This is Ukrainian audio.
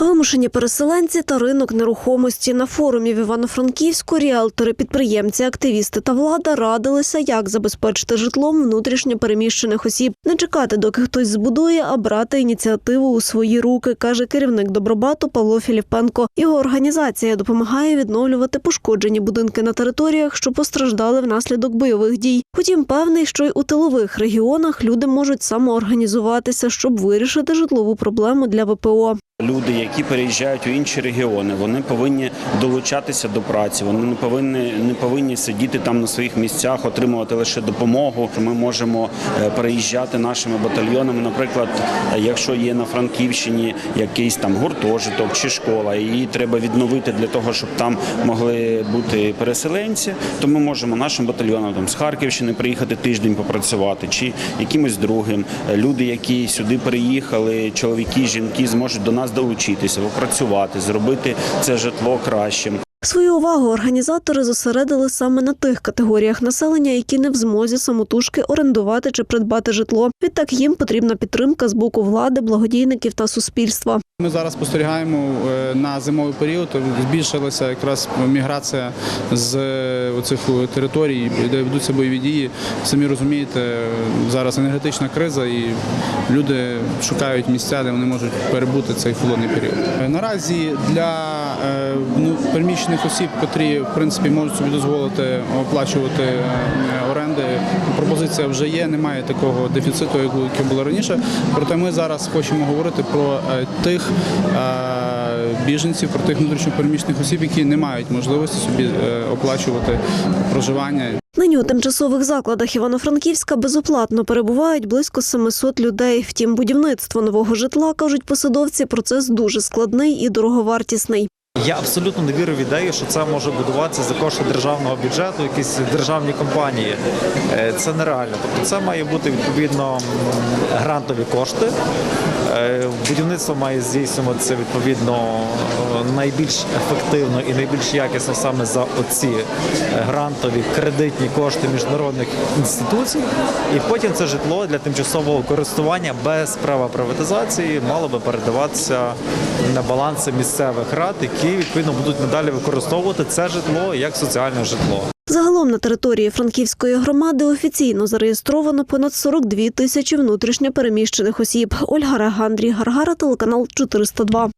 Вимушені переселенці та ринок нерухомості на форумі в Івано-Франківську ріелтори, підприємці, активісти та влада радилися, як забезпечити житлом внутрішньо переміщених осіб, не чекати, доки хтось збудує, а брати ініціативу у свої руки, каже керівник добробату Павло Філіпенко. Його організація допомагає відновлювати пошкоджені будинки на територіях, що постраждали внаслідок бойових дій. Втім, певний, що й у тилових регіонах люди можуть самоорганізуватися, щоб вирішити житлову проблему для ВПО. Люди, які переїжджають у інші регіони, вони повинні долучатися до праці. Вони не повинні не повинні сидіти там на своїх місцях, отримувати лише допомогу. Ми можемо е, переїжджати нашими батальйонами. Наприклад, якщо є на Франківщині якийсь там гуртожиток чи школа, її треба відновити для того, щоб там могли бути переселенці, то ми можемо нашим батальйонам там з Харківщини приїхати тиждень попрацювати, чи якимось другим. Люди, які сюди переїхали, чоловіки, жінки, зможуть до нас долучитися, попрацювати, зробити це житло кращим. Свою увагу організатори зосередили саме на тих категоріях населення, які не в змозі самотужки орендувати чи придбати житло. Відтак їм потрібна підтримка з боку влади, благодійників та суспільства. Ми зараз спостерігаємо е, на зимовий період. Збільшилася якраз міграція з е, оцих територій, де ведуться бойові дії. Самі розумієте, зараз енергетична криза, і люди шукають місця, де вони можуть перебути цей холодний період. Е, Наразі для е, ну, переміщених осіб, котрі в принципі можуть собі дозволити оплачувати е, оренди, пропозиція вже є. Немає такого дефіциту, як було- раніше. Проте ми зараз хочемо говорити про е, тих е, біженців, про тих внутрішньопереміщених осіб, які не мають можливості собі оплачувати проживання. Нині у тимчасових закладах Івано-Франківська безоплатно перебувають близько 700 людей. Втім, будівництво нового житла кажуть посадовці, процес дуже складний і дороговартісний. Я абсолютно не вірю в ідею, що це може будуватися за кошти державного бюджету, якісь державні компанії. Е, Це нереально. Тобто це має бути відповідно грантові кошти. Е, Будівництво має здійснюватися відповідно найбільш ефективно і найбільш якісно саме за оці е, грантові кредитні кошти міжнародних інституцій. І потім це житло для тимчасового користування без права приватизації мало би передаватися на баланси місцевих рад, які відповідно будуть надалі використовувати це житло як соціальне житло. Загалом на території Франківської громади офіційно зареєстровано понад 42 тисячі внутрішньо переміщених осіб. Ольга Регандрій Гаргара, телеканал 402.